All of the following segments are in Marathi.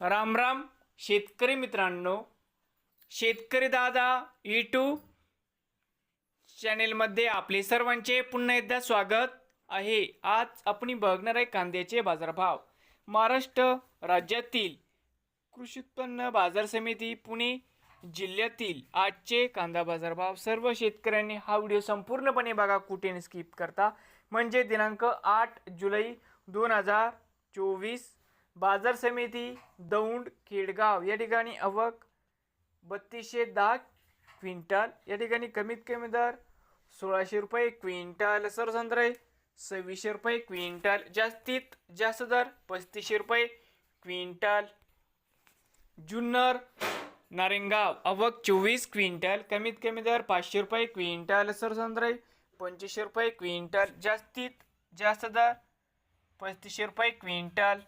राम राम शेतकरी मित्रांनो. शेतकरी दादा यूट्यूब चॅनेलमध्ये आपले सर्वांचे पुन्हा एकदा स्वागत आहे. आज आपण बघणार आहे कांद्याचे बाजारभाव. महाराष्ट्र राज्यातील कृषी उत्पन्न बाजार समिती पुणे जिल्ह्यातील आजचे कांदा बाजारभाव. सर्व शेतकऱ्यांनी हा व्हिडिओ संपूर्णपणे बघा कुठे स्किप करता. म्हणजे दिनांक आठ जुलै दोन हजार चोवीस बाजार समिती दौंड खेडगाव या ठिकाणी आवक बत्तीसशे दहा क्विंटल या ठिकाणी कमीत कमी दर सोळाशे रुपये क्विंटल सरसंत्रे सव्वीसशे रुपये क्विंटल जास्तीत जास्त दर पस्तीसशे रुपये क्विंटल. जुन्नर नारेंगाव आवक चोवीस क्विंटल कमीत कमी दर पाचशे रुपये क्विंटल सरसंत्रे पंचवीसशे रुपये क्विंटल जास्तीत जास्त दर पस्तीसशे रुपये क्विंटल.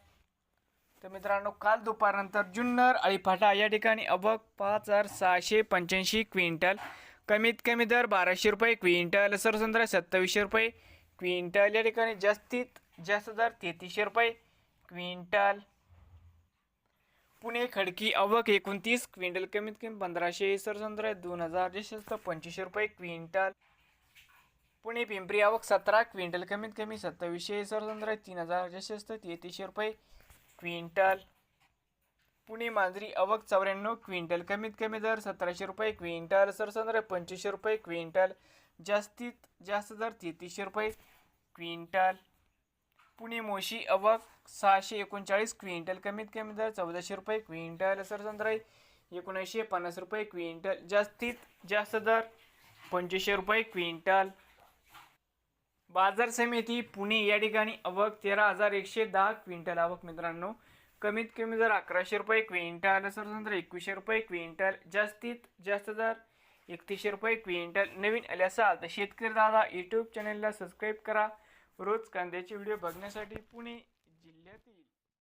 तर मित्रांनो काल दुपारनंतर जुन्नर अळीफाटा या ठिकाणी अबक पाच हजार सहाशे पंच्याऐंशी क्विंटल कमीत कमी दर बाराशे रुपये क्विंटल सरसंद्रा सत्तावीसशे रुपये क्विंटल या ठिकाणी जास्तीत जास्त दर तेहतीसशे रुपये क्विंटल. पुणे खडकी अवक एकोणतीस क्विंटल कमीत कमी पंधराशे सरसंद्रा दोन हजार जास्त पंचवीसशे रुपये क्विंटल. पुणे पिंपरी आवक सतरा क्विंटल कमीत कमी सत्तावीसशे सरसंद्रा तीन हजार जास्त तेहतीसशे रुपये क्विंटल. पुणे मांजरी अवक चौऱ्याण्णव क्विंटल. कमीत कमी दर सतराशे रुपये क्विंटल. सरसंद्र पंचवीसशे रुपये क्विंटल. जास्तीत जास्त दर तेहतीसशे रुपये क्विंटल. पुणे मोशी अवक सहाशे एकोणचाळीस क्विंटल. कमीत कमी दर चौदाशे रुपये क्विंटल. सरसंद्र एकोणऐंशी पन्नास रुपये क्विंटल. जास्तीत जास्त दर पंचवीसशे रुपये क्विंटल. बाजार समिती पुणे या ठिकाणी आवक तेरा हजार एकशे दहा क्विंटल आवक मित्रांनो. कमीत कमी जर अकराशे रुपये क्विंटल सरसंत्र एकवीसशे रुपये क्विंटल जास्तीत जास्त दर एकतीसशे रुपये क्विंटल नवीन आले असाल तर शेतकरी दादा यूट्यूब चॅनलला सबस्क्राईब करा. रोज कांद्याचे व्हिडिओ बघण्यासाठी पुणे जिल्ह्यातील